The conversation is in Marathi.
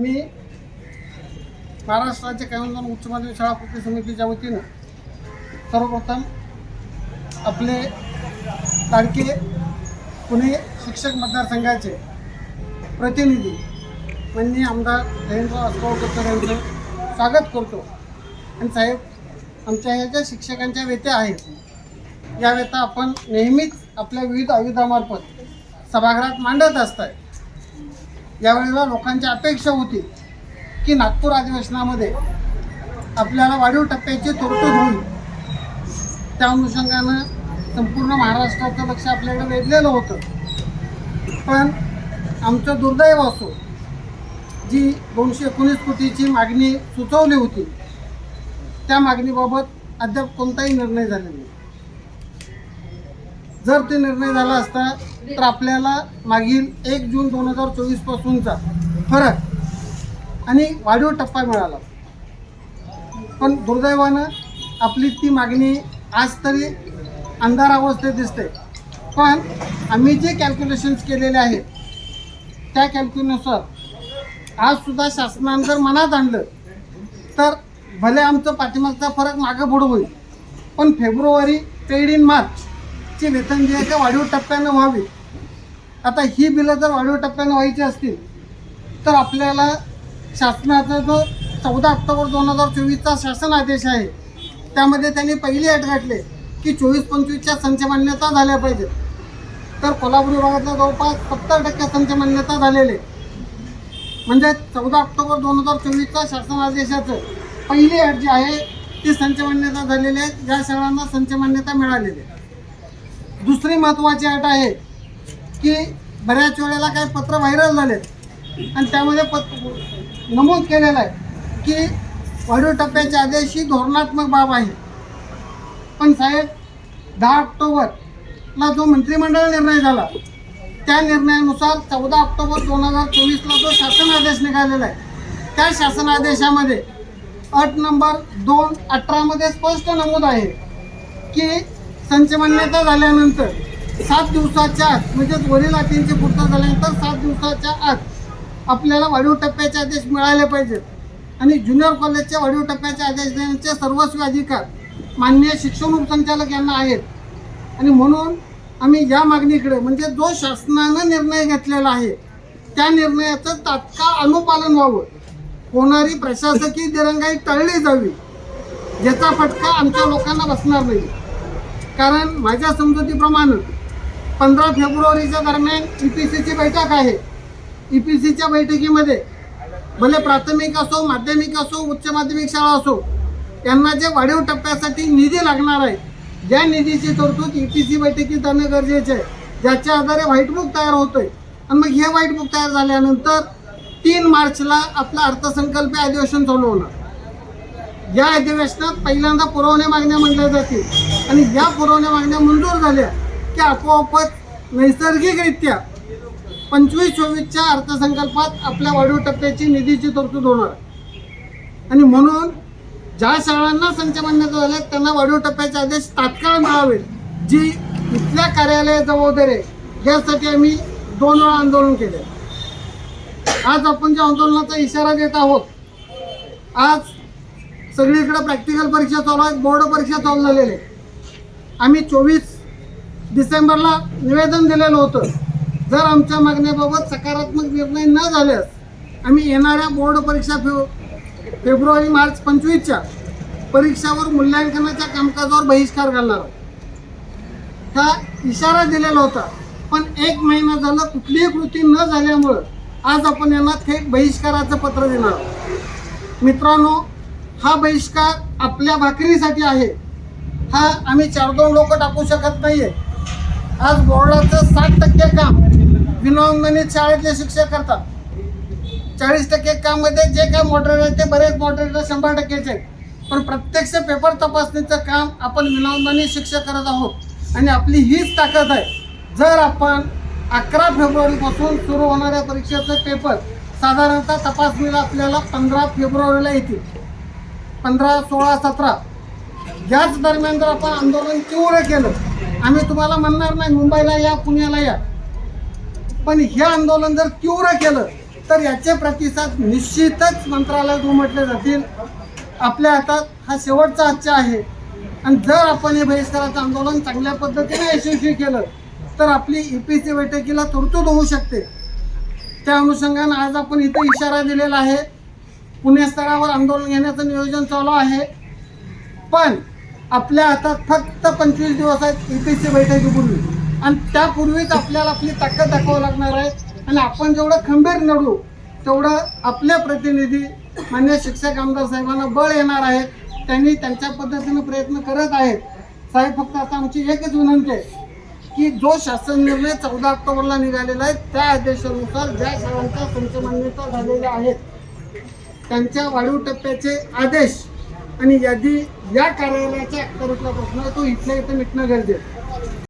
मी महाराष्ट्र राज्य कायमधान उच्च माध्यमिक शाळा कृती समितीच्या वतीनं सर्वप्रथम आपले लाडके पुणे शिक्षक मतदारसंघाचे प्रतिनिधी माननीय आमदार जयंत अस्पावकर यांचं स्वागत करतो. आणि साहेब आमच्या ह्या ज्या शिक्षकांच्या वेत्या आहेत या व्यथा आपण नेहमीच आपल्या विविध आयुधामार्फत सभागृहात मांडत असतात यावेळेला लोकांची अपेक्षा होती की नागपूर अधिवेशनामध्ये आपल्याला वाढीव टप्प्याची तरतूद होईल. त्या अनुषंगानं संपूर्ण महाराष्ट्राचं लक्ष आपल्याकडे वेधलेलं होतं. पण आमचं दुर्दैव असो जी दोनशे एकोणीस कोटीची मागणी सुचवली होती त्या मागणीबाबत अद्याप कोणताही निर्णय झालेला नाही. जर ते निर्णय झाला असता तर आपल्याला मागील एक जून दोन हजार चोवीस पासूनचा फरक आणि वाढीव टप्पा मिळाला. पण दुर्दैवानं आपली ती मागणी आज तरी अंधार अवस्थेत दिसते. पण आम्ही जे कॅल्क्युलेशन्स केलेले आहेत त्या कॅल्क्युलेनुसार आजसुद्धा शासनानं जर मनात आणलं तर भले आमचं पाठिंबाचा फरक मागं पुढं होईल पण फेब्रुवारी पेड इन मार्च ची वेतन जे आहे ते वाढीव टप्प्यानं व्हावी? आता ही बिलं जर वाढीव टप्प्यानं व्हायची असतील तर आपल्याला शासनाचा जो चौदा ऑक्टोबर दोन हजार चोवीसचा शासन आदेश आहे त्यामध्ये त्यांनी पहिली अट घातली की चोवीस पंचवीसच्या संच मान्यता झाल्या पाहिजे तर कोल्हापूर विभागातल्या जवळपास सत्तर टक्के संच मान्यता झालेले. म्हणजे चौदा ऑक्टोबर दोन हजार चोवीसच्या शासन आदेशाचं पहिली अट जी आहे ती संच मान्यता झालेली आहे. ज्या शाळांना संच मान्यता मिळालेली आहे. दुसरी महत्त्वाची अट आहे की बऱ्याच वेळेला काही पत्र व्हायरल झाले. आणि त्यामध्ये पत नमूद केलेलं आहे की वाढीव टप्प्याचे आदेश ही धोरणात्मक बाब आहे. पण साहेब दहा ऑक्टोबरला जो मंत्रिमंडळ निर्णय झाला त्या निर्णयानुसार चौदा ऑक्टोबर दोन हजार चोवीसला जो शासन आदेश निघालेला आहे त्या शासन आदेशामध्ये अट नंबर दोन अठरामध्ये स्पष्ट नमूद आहे की संच मान्यता झाल्यानंतर सात दिवसाच्या आत म्हणजेच वरील अटींची पूर्तता झाल्यानंतर सात दिवसाच्या आत आपल्याला वाढीव टप्प्याचे आदेश मिळाले पाहिजेत. आणि ज्युनियर कॉलेजच्या वाढीव टप्प्याचे आदेश देण्याचे सर्वस्वी अधिकार मान्य शिक्षण उपसंचालक यांना आहेत. आणि म्हणून आम्ही या मागणीकडे म्हणजे जो शासनानं निर्णय घेतलेला आहे त्या निर्णयाचं तात्काळ अनुपालन व्हावं. होणारी प्रशासकीय दिरंगाई टळली जावी. याचा फटका आमच्या लोकांना बसणार नाही. कारण माझ्या समजुतीप्रमाणे पंधरा फेब्रुवारीच्या दरम्यान ई पी सीची बैठक आहे. ई पी सीच्या बैठकीमध्ये भले प्राथमिक असो माध्यमिक असो उच्च माध्यमिक शाळा असो यांना जे वाढीव टप्प्यासाठी निधी लागणार आहे ज्या निधीची तरतूद ई टी सी बैठकीत जाणं गरजेचं आहे. ज्याच्या आधारे व्हाईटबुक तयार होतोय. आणि मग हे व्हाईटबुक तयार झाल्यानंतर तीन मार्चला आपलं अर्थसंकल्पीय अधिवेशन चालू होणार. या अधिवेशनात पहिल्यांदा पुरवण्या मागण्या म्हणल्या जातील. आणि या पुरवण्या मागण्या मंजूर झाल्या की आपोआपच नैसर्गिकरित्या पंचवीस चोवीसच्या अर्थसंकल्पात आपल्या वाढीव टप्प्याची निधीची तरतूद होणार. आणि म्हणून ज्या शाळांना संच मान्यता झाल्या त्यांना वाढीव टप्प्याचे आदेश तात्काळ मिळावेत. जी इथल्या कार्यालय जबाबदारी आहे यासाठी आम्ही दोन वेळा आंदोलन केले. आज आपण ज्या आंदोलनाचा इशारा देत आहोत आज सगळीकडे प्रॅक्टिकल परीक्षा चालू आहेत बोर्ड परीक्षा चालू झालेले आम्ही चोवीस डिसेंबरला निवेदन दिलेलं होतं. जर आमच्या मागण्याबाबत सकारात्मक निर्णय न झाल्यास आम्ही येणाऱ्या बोर्ड परीक्षा फे फेब्रुवारी मार्च पंचवीसच्या परीक्षावर मूल्यांकनाच्या कामकाजावर बहिष्कार घालणार आहोत. हा इशारा दिलेला होता. पण एक महिना झालं कुठलीही कृती न झाल्यामुळं आज आपण यांना थेट बहिष्काराचं पत्र देणार आहोत. मित्रांनो हा बहिष्कार आपल्या भाकरीसाठी आहे. हा आम्ही चार दोन लोक टाकू शकत नाहीये. आज बोर्डाचं साठ टक्के काम विनानोंदणीत शाळेतले शिक्षक करतात. चाळीस टक्के काममध्ये जे काय मॉडरेटर आहेत ते बरेच मॉडरेटर शंभर टक्केचे पण प्रत्यक्ष पेपर तपासणीचं काम आपण विनानोंदणी शिक्षक करत आहोत. आणि आपली हीच ताकद आहे. जर आपण अकरा फेब्रुवारीपासून सुरू होणाऱ्या परीक्षेचे पेपर साधारणतः तपासणीला आपल्याला पंधरा फेब्रुवारीला येतील. पंधरा सोळा सतरा. याच दरम्यान जर आपण आंदोलन तीव्र केलं आम्ही तुम्हाला म्हणणार नाही मुंबईला या पुण्याला या. पण हे आंदोलन जर तीव्र केलं तर याचे प्रतिसाद निश्चितच मंत्रालयात उमटले जातील. आपल्या हातात हा शेवटचा आजचा आहे. आणि जर आपण हे बहिष्काराचं आंदोलन चांगल्या पद्धतीने यशस्वी केलं तर आपली ई पी सी बैठकीला तरतूद होऊ शकते. त्या अनुषंगानं आज आपण इथं इशारा दिलेला आहे. पुणे स्तरावर आंदोलन घेण्याचं नियोजन चालू आहे. पण आपल्या हातात फक्त पंचवीस दिवस आहेत ई पी सी बैठकीपूर्वी आणि त्यापूर्वीच आपल्याला आपली ताकद दाखवावं लागणार आहे. आणि आपण जेवढं खंबीर नडू तेवढं आपले प्रतिनिधी मान्य शिक्षक आमदार साहेबांना बळ येणार आहेत त्यांनी त्यांच्या पद्धतीनं प्रयत्न करत आहेत. साहेब फक्त आता आमची एकच विनंती आहे की जो शासन निर्णय चौदा ऑक्टोबरला निघालेला आहे त्या आदेशानुसार ज्या शाळांच्या संचमान्यता झालेल्या आहेत त्यांच्या वाढीव टप्प्याचे आदेश आणि यादी या कार्यालयाच्या अखत्यारीतला प्रश्न तो इथल्या इथं मिटणं गरजेचं आहे.